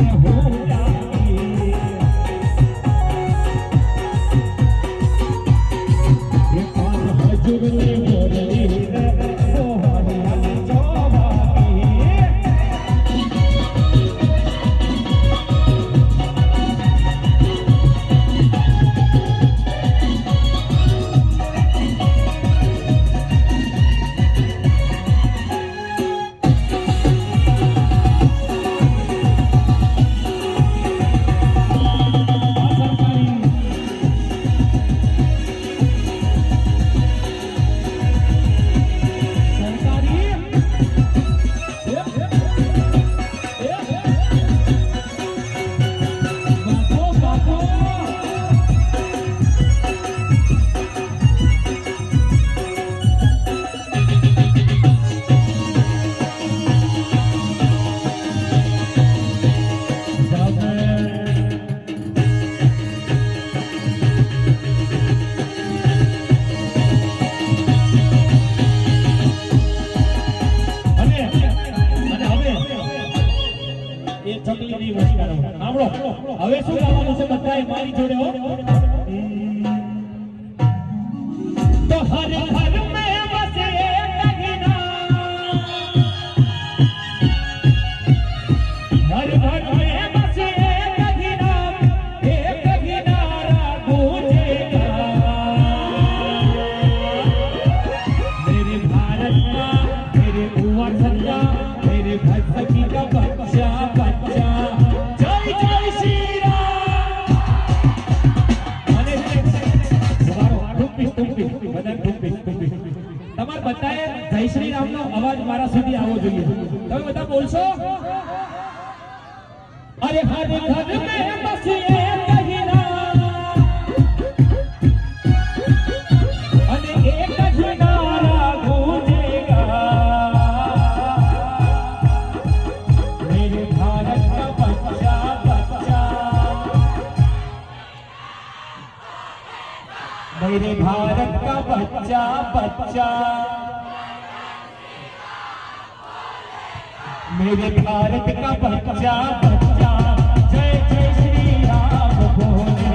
Okay. હવે શું ગાવાનું છે બધાએ મારી જોડે હો? તો હરે ઘર તમારે બધાએ જય શ્રી રામનો અવાજ મારા સુધી આવવો જોઈએ તમે બધા બોલશો અરે હર ઘર મેં मेरे भारत का बच्चा बच्चा। मेरे भारत का बच्चा बच्चा। जय जय श्री राम बोले।